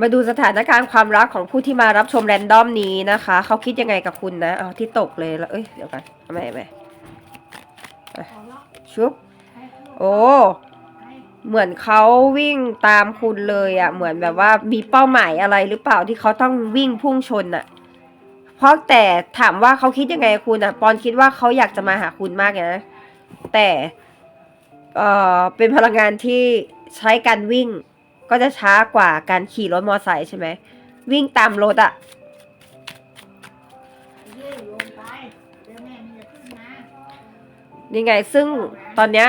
มาดูสถานการณ์ความรักของผู้ที่มารับชมแรนดอมนี้นะคะ เขาคิดยังไงกับคุณนะ เอาที่ตกเลยแล้วเอ้ย เดี๋ยวกันทำไมทำไม่ชุบ โอ้ เหมือนเขาวิ่งตามคุณเลยอะ่ะ เหมือนแบบว่ามีเป้าหมายอะไรหรือเปล่าที่เขาต้องวิ่งพุ่งชนอะ่ะ เพราะแต่ถามว่าเขาคิดยังไงคุณอะ่ะ ปอนคิดว่าเขาอยากจะมาหาคุณมากนะ แต่ เอ่อ เป็นพลังงานที่ใช้การวิ่ง ก็จะช้ากว่าการขี่รถมอไซค์ใช่ไหม วิ่งตามรถอะ่ะนี่ไง ซึ่งตอนเนี้ย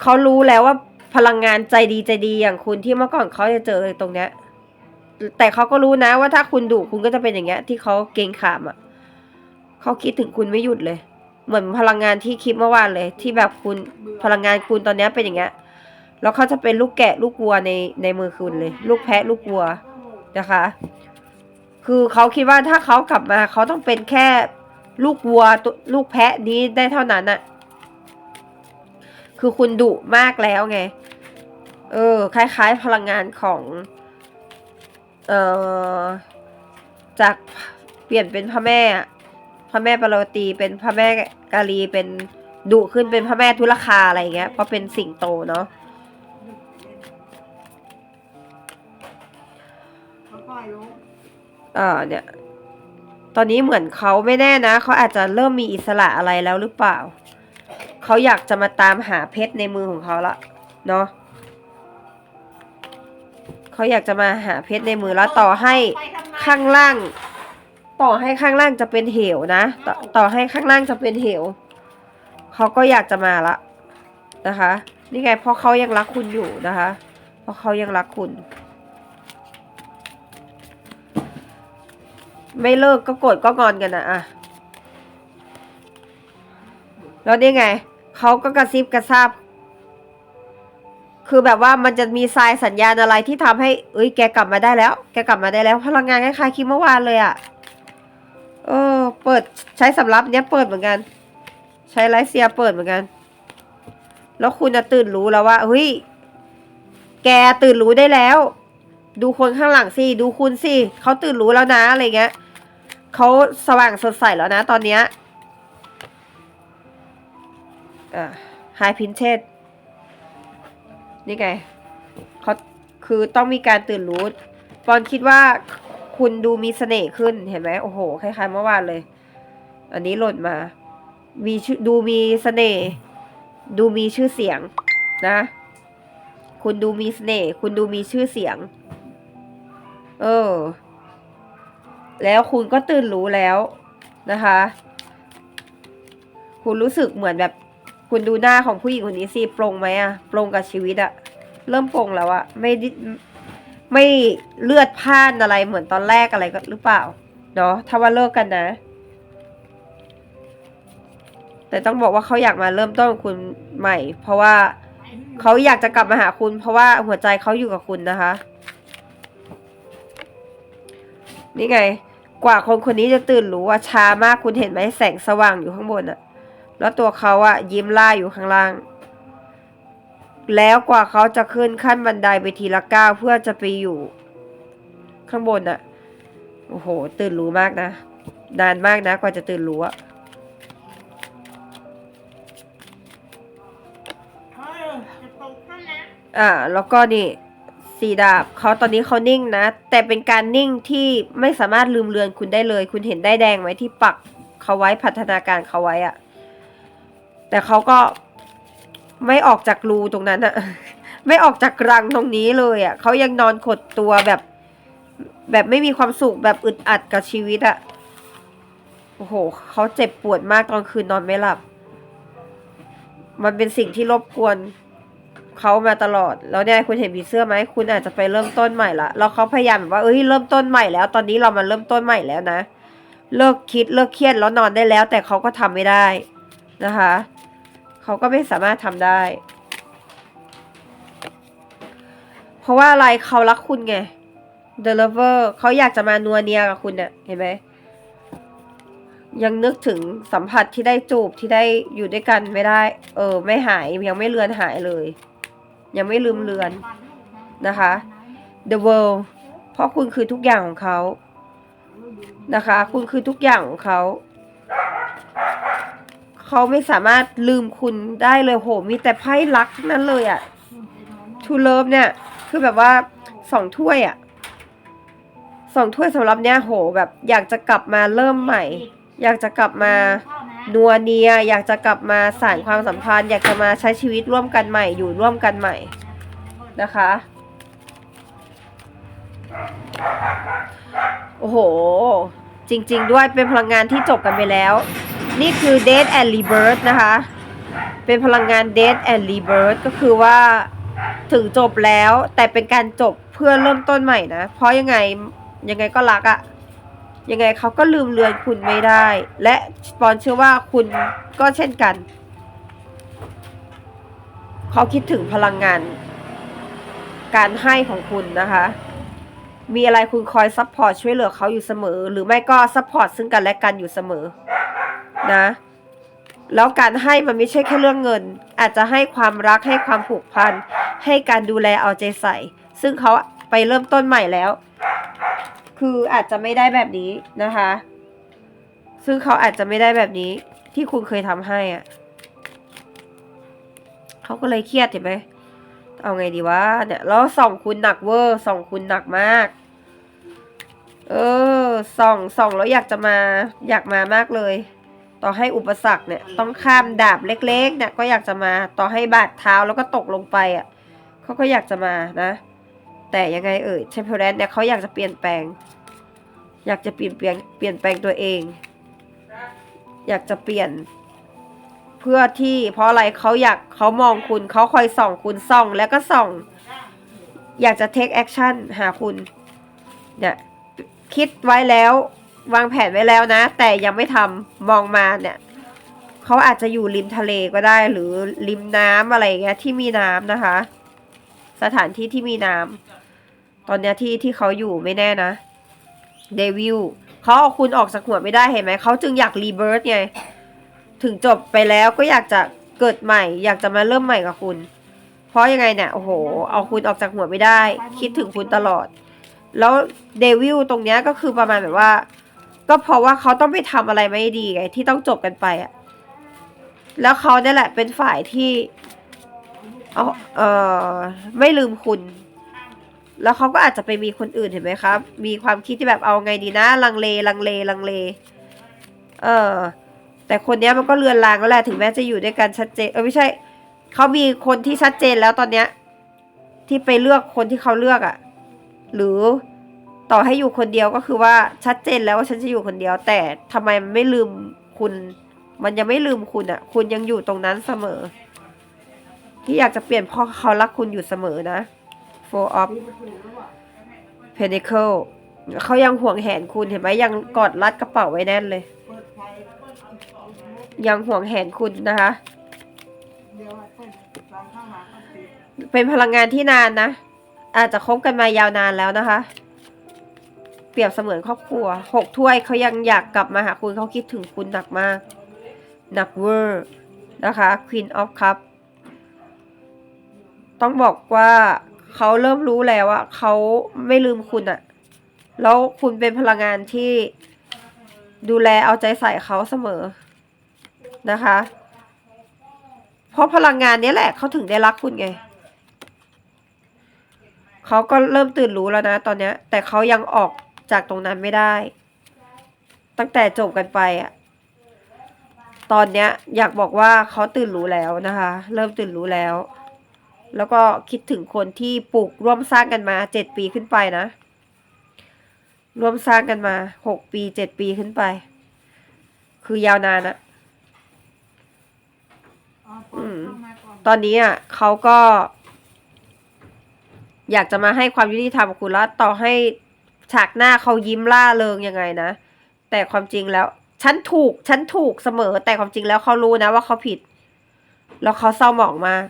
เขารู้แล้วว่าพลังงานใจดีใจดีอย่างคุณที่เมื่อก่อนเขาจะเจอตรงเนี้ย แต่เขาก็รู้นะว่าถ้าคุณดุคุณก็จะเป็นอย่างเงี้ย ที่เขาเกรงขามอะ่ะเขาคิดถึงคุณไม่หยุดเลย เหมือนพลังงานที่คลิปเมื่อวานเลย ที่แบบคุณพลังงานคุณตอนเนี้ยเป็นอย่างเงี้ย แล้วเขาจะเป็นลูกแกะลูกวัวในในมือคุณเลย ลูกแพะลูกวัวนะคะ คือเขาคิดว่าถ้าเขากลับมาเขาต้องเป็นแค่ลูกวัวตัวลูกแพะนี้ได้เท่านั้นอะคือคุณดุมากแล้วไง เออ คล้ายๆพลังงานของ เอ่อ จากเปลี่ยนเป็นพระแม่พระแม่ปารตีเป็นพระแม่กาลีเป็นดุขึ้นเป็นพระแม่ทุลคาอะไรเงี้ยเพราะเป็นสิ่งโตเนาะ ค่อยๆลงเออเนี่ย ตอนนี้เหมือนเขาไม่แน่นะ เขาอาจจะเริ่มมีอิสระอะไรแล้วหรือเปล่า เขาอยากจะมาตามหาเพชรในมือของเขาละเนาะเขาอยากจะมาหาเพชรในมือแล้วต่อให้ข้างล่าง ต่อให้ข้างล่างจะเป็นเหวนะต่อต่อให้ข้างล่างจะเป็นเหวเขาก็อยากจะมาละนะคะ นี่ไงเพราะเขายังรักคุณอยู่นะคะ เพราะเขายังรักคุณ ไม่เลิกก็โกรธก็งอนกันนะอะแล้วนี่ไง เขาก็กระซิบกระซาบ คือแบบว่ามันจะมีทรายสัญญาณอะไรที่ทำให้ เอ้ย แกกลับมาได้แล้ว แกกลับมาได้แล้ว พลังงานคล้ายๆคลิปเมื่อวานเลยอะเออ เปิดใช้สำรับเนี้ยเปิดเหมือนกัน ใช้ไลเซียเปิดเหมือนกัน แล้วคุณจะตื่นรู้แล้วว่า เฮ้ย แกตื่นรู้ได้แล้ว ดูคนข้างหลังสิ ดูคุณสิเขาตื่นรู้แล้วนะอะไรเงี้ยเขาสว่างสดใสแล้วนะตอนเนี้ยอไฮพินเชตนี่ไงเขาคือต้องมีการตื่นรู้ปอนคิดว่าคุณดูมีเสน่ห์ขึ้นเห็นไหมโอ้โหคล้ายๆเมื่อวานเลย อันนี้หล่นมา มีดูมีเสน่ห์ดูมีชื่อเสียงนะ คุณดูมีเสน่ห์คุณดูมีชื่อเสียง เออ แล้วคุณก็ตื่นรู้แล้วนะคะ คุณรู้สึกเหมือนแบบ คุณดูหน้าของผู้หญิงคนนี้สิปรงไหมอะปรงกับชีวิตอะเริ่มปรงแล้วอะไม่ไม่เลือดพ่านอะไรเหมือนตอนแรกอะไรก็หรือเปล่าเนาะถ้าว่าเลิกกันนะ แต่ต้องบอกว่าเขาอยากมาเริ่มต้นคุณใหม่ เพราะว่าเขาอยากจะกลับมาหาคุณ เพราะว่าหัวใจเขาอยู่กับคุณนะคะ นี่ไง กว่าคนคนนี้จะตื่นรู้ว่าช้ามากคุณเห็นไหมแสงสว่างอยู่ข้างบนอะแล้วตัวเขาอะยิ้มล่าอยู่ข้างล่าง แล้วกว่าเขาจะขึ้นขั้นบันไดไปทีละก้าวเพื่อจะไปอยู่ ข้างบนอะโอ้โห ตื่นรู้มากนะนานมากนะ กว่าจะตื่นรู้อะเออจะตกแล้วนะอ่าแล้วก็นี่ สีดาบเขาตอนนี้เขานิ่งนะ แต่เป็นการนิ่งที่ไม่สามารถลืมเลือนคุณได้เลย คุณเห็นได้แดงไหมที่ปักเขาไว้พัฒนาการเขาไว้อะแต่เขาก็ไม่ออกจากรูตรงนั้นอะไม่ออกจากรังตรงนี้เลยอะเขายังนอนขดตัวแบบ แบบไม่มีความสุขแบบอึดอัดกับชีวิตอะโอ้โหเขาเจ็บปวดมากตอนคืนนอนไม่หลับ มันเป็นสิ่งที่รบกวน เขามาตลอด แล้วเนี่ยคุณเห็นผีเสื้อไหมคุณอาจจะไปเริ่มต้นใหม่ละแล้วเขาพยายามแบบว่าเอ้ยเริ่มต้นใหม่แล้ว ตอนนี้เรามาเริ่มต้นใหม่แล้วนะ เลิกคิดเลิกเครียดแล้วนอนได้แล้ว แต่เขาก็ทำไม่ได้นะคะเขาก็ไม่สามารถทำได้ เพราะว่าอะไรเขารักคุณไง The Lover เขาอยากจะมานัวเนียกับคุณเนี่ยเห็นไหมยังนึกถึงสัมผัสที่ได้จูบที่ได้อยู่ด้วยกันไม่ได้ เออ ไม่หายยังไม่เลือนหายเลย ยังไม่ลืมเลือนนะคะ The World เพราะคุณคือทุกอย่างของเขานะคะ คุณคือทุกอย่างของเขาเขาไม่สามารถลืมคุณได้เลยโหมีแต่ไพ่รักนั้นเลยอะทูเลิฟเนี่ย คือแบบว่าสองถ้วยอะสองถ้วยสำหรับเนี่ยโหแบบอยากจะกลับมาเริ่มใหม่ อยากจะกลับมา นัวเนียอยากจะกลับมาสานความสัมพันธ์ อยากจะมาใช้ชีวิตร่วมกันใหม่อยู่ร่วมกันใหม่นะคะ โอ้โห จริง ๆ ด้วยเป็นพลังงานที่จบกันไปแล้ว นี่คือ Death and Rebirth นะคะ เป็นพลังงาน Death and Rebirth ก็คือว่าถึงจบแล้วแต่เป็นการจบเพื่อเริ่มต้นใหม่นะ เพราะยังไงยังไงก็รักอะ ยังไงเขาก็ลืมเลือนคุณไม่ได้ และปอนเชื่อว่าคุณก็เช่นกัน เขาคิดถึงพลังงาน การให้ของคุณนะคะ มีอะไรคุณคอยซัพพอร์ตช่วยเหลือเขาอยู่เสมอ หรือไม่ก็ซัพพอร์ตซึ่งกันและกันอยู่เสมอ นะ แล้วการให้มันไม่ใช่แค่เรื่องเงิน อาจจะให้ความรักให้ความผูกพัน ให้การดูแลเอาใจใส่ ซึ่งเขาไปเริ่มต้นใหม่แล้ว คืออาจจะไม่ได้แบบนี้นะคะ ซึ่งเขาอาจจะไม่ได้แบบนี้ ที่คุณเคยทำให้อะ่ะเขาก็เลยเครียดเห็นไหมเอาไงดีวะเนี่ยแล้วส่องคุณหนักเวอร์ส่องคุณหนักมาก เออส่องส่องแล้วอยากจะมาอยากมามากเลย ต่อให้อุปสรรคเนี่ย ต้องข้ามดาบเล็ก ๆ เนี่ยก็อยากจะมาต่อให้บาดเท้าแล้วก็ตกลงไปอะเขาก็อยากจะมานะ แต่ยังไงเอ่ยเชมเพลแรนเนี่ยเขาอยากจะเปลี่ยนแปลง อยากจะเปลี่ยนเปลี่ยนเปลี่ยนแปลงตัวเอง อยากจะเปลี่ยน เพื่อที่เพราะอะไรเขาอยากเขามองคุณเขาคอยส่องคุณส่องแล้วก็ส่อง อยากจะ take action หาคุณเนี่ยคิดไว้แล้ว วางแผนไว้แล้วนะ แต่ยังไม่ทำมองมาเนี่ยเขาอาจจะอยู่ริมทะเลก็ได้หรือริมน้ำอะไรเงี้ยที่มีน้ำนะคะ สถานที่ที่มีน้ำ ตอนเนี้ยที่ที่เขาอยู่ไม่แน่นะเดวิลเขาเอาคุณออกจากหัวไม่ได้เห็นไหมเขาจึงอยากรีเบิร์ตไง ถึงจบไปแล้วก็อยากจะเกิดใหม่ อยากจะมาเริ่มใหม่กับคุณ เพราะยังไงเนี่ยโอ้โห เอาคุณออกจากหัวไม่ได้ คิดถึงคุณตลอด แล้วเดวิลตรงเนี้ยก็คือประมาณแบบว่า ก็เพราะว่าเขาต้องไปทำอะไรไม่ดีไง ที่ต้องจบกันไปอะแล้วเขาเนี่ยแหละเป็นฝ่ายที่เอาเออไม่ลืมคุณ แล้วเขาก็อาจจะไปมีคนอื่นเห็นไหมครับ มีความคิดที่แบบเอาไงดีนะลังเลลังเลลังเล เออ แต่คนนี้มันก็เลือนลางแล้วแหละถึงแม้จะอยู่ด้วยกันชัดเจน เออไม่ใช่ เขามีคนที่ชัดเจนแล้วตอนเนี้ย ที่ไปเลือกคนที่เขาเลือกอะ่ะ หรือต่อให้อยู่คนเดียวก็คือว่าชัดเจนแล้วว่าฉันจะอยู่คนเดียว แต่ทำไมมันไม่ลืมคุณ มันยังไม่ลืมคุณอะ่ะ คุณยังอยู่ตรงนั้นเสมอ ที่อยากจะเปลี่ยนเพราะเขารักคุณอยู่เสมอนะ four of pentacle เขายังห่วงแหนคุณเห็นไหมยังกอดรัดกระเป๋าไว้แน่นเลย ยังห่วงแหนคุณนะคะเดี๋ยวเปิดไฟเข้ามาก็ปิดเป็นพลังงานที่นานนะ อาจจะคบกันมายาวนานแล้วนะคะ เปรียบเสมือนครอบครัวหกถ้วยเขายังอยากกลับมาหาคุณเขาคิดถึงคุณหนักมากหนักเวอร์นะคะ Queen of Cup ต้องบอกว่า เขาเริ่มรู้แล้วว่าเขาไม่ลืมคุณอะแล้วคุณเป็นพลังงานที่ดูแลเอาใจใส่เขาเสมอนะคะ เพราะพลังงานนี้แหละเขาถึงได้รักคุณไงเขาก็เริ่มตื่นรู้แล้วนะตอนนี้แต่เขายังออกจากตรงนั้นไม่ได้ ตั้งแต่จบกันไปอะตอนเนี้ยอยากบอกว่าเขาตื่นรู้แล้วนะคะ เริ่มตื่นรู้แล้ว แล้วก็คิดถึงคนที่ปลูกร่วมสร้างกันมาเจ็ดปีขึ้นไปนะ ร่วมสร้างกันมาหกปีเจ็ดปีขึ้นไป คือยาวนานอะเอาเปิดเข้ามาก่อนตอนนี้อะเขาก็ อยากจะมาให้ความยุติธรรมกับคุณแล้วต่อให้ฉากหน้าเขายิ้มล่าเริงยังไงนะ แต่ความจริงแล้ว ฉันถูก ฉันถูกเสมอ แต่ความจริงแล้วเขารู้นะว่าเขาผิด แล้วเขาเศร้าหมองมาก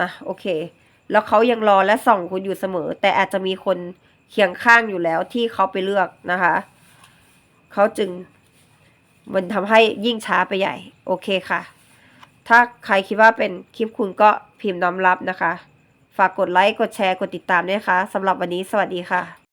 อะโอเค แล้วเขายังรอและส่องคุณอยู่เสมอ แต่อาจจะมีคนเคียงข้างอยู่แล้วที่เขาไปเลือกนะคะเขาจึงมันทำให้ยิ่งช้าไปใหญ่ โอเคค่ะ ถ้าใครคิดว่าเป็นคลิปคุณก็พิมพ์น้อมรับนะคะ ฝากกดไลค์ กดแชร์ กดติดตามด้วยค่ะสำหรับวันนี้สวัสดีค่ะ